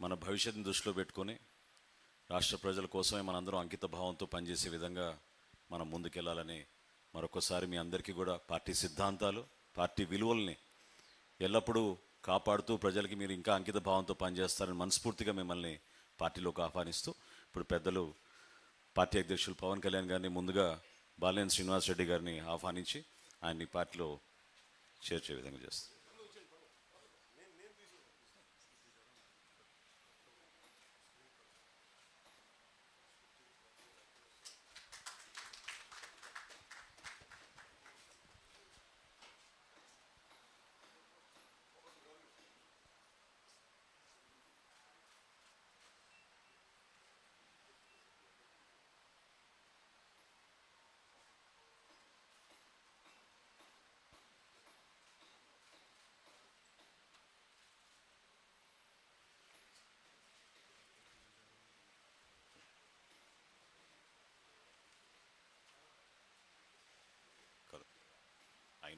మన భవిష్యత్తును దృష్టిలో పెట్టుకొని రాష్ట్ర ప్రజల కోసమే మనందరం అంకిత భావంతో పనిచేసే విధంగా మనం ముందుకెళ్ళాలని మరొకసారి మీ అందరికీ కూడా పార్టీ సిద్ధాంతాలు పార్టీ విలువల్ని ఎల్లప్పుడూ కాపాడుతూ ప్రజలకి మీరు ఇంకా అంకిత భావంతో పనిచేస్తారని మనస్ఫూర్తిగా మిమ్మల్ని పార్టీలోకి ఆహ్వానిస్తూ ఇప్పుడు పెద్దలు పార్టీ అధ్యక్షులు పవన్ కళ్యాణ్ గారిని ముందుగా బాలినేని శ్రీనివాస్ రెడ్డి గారిని ఆహ్వానించి ఆయన్ని పార్టీలో చేర్చే విధంగా చేస్తారు కదా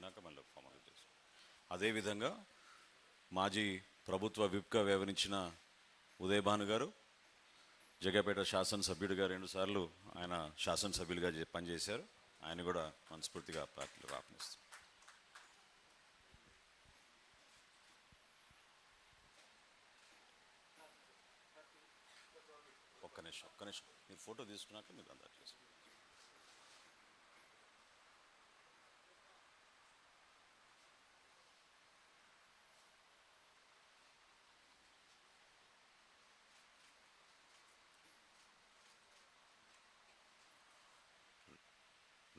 అయినాక మళ్ళీ ఫార్మల్ చేసి అదేవిధంగా మాజీ ప్రభుత్వ విప్గా వ్యవహరించిన ఉదయభాను గారు జగపేట శాసనసభ్యుడిగా రెండుసార్లు ఆయన శాసనసభ్యులుగా పనిచేశారు. ఆయన కూడా మనస్ఫూర్తిగా పార్టీలు ఆహ్వానిస్తారు ఒక్క నిమిషం ఒక్క నిమిషం. మీరు ఫోటో తీసుకున్నాక మీరు అందా చేసుకోండి.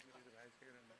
రాత్రి కూడా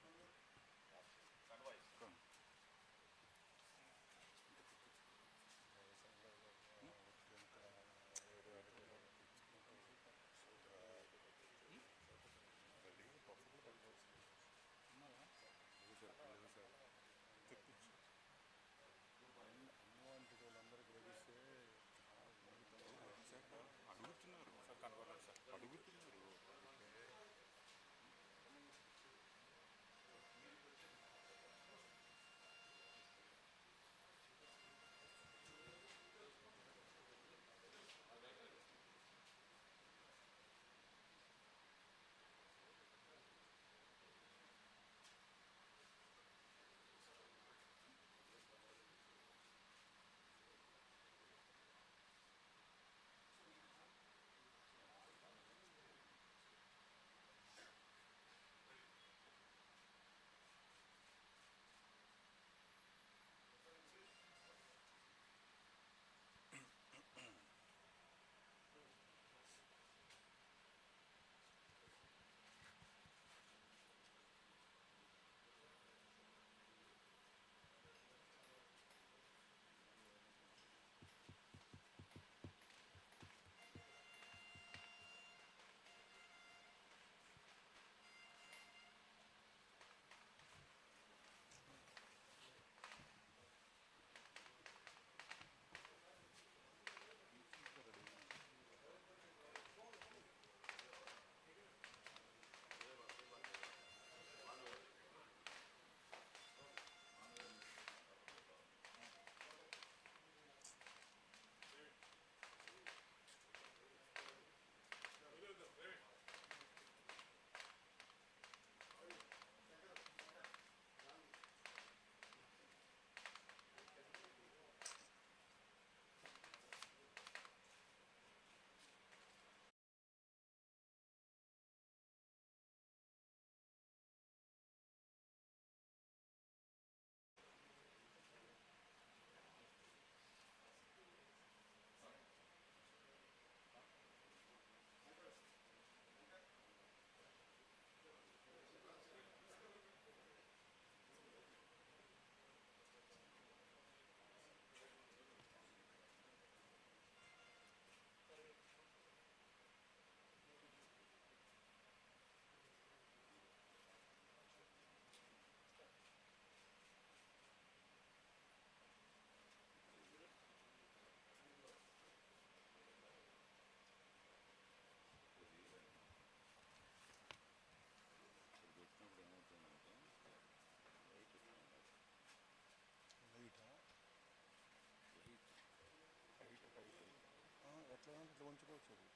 원주고 저기.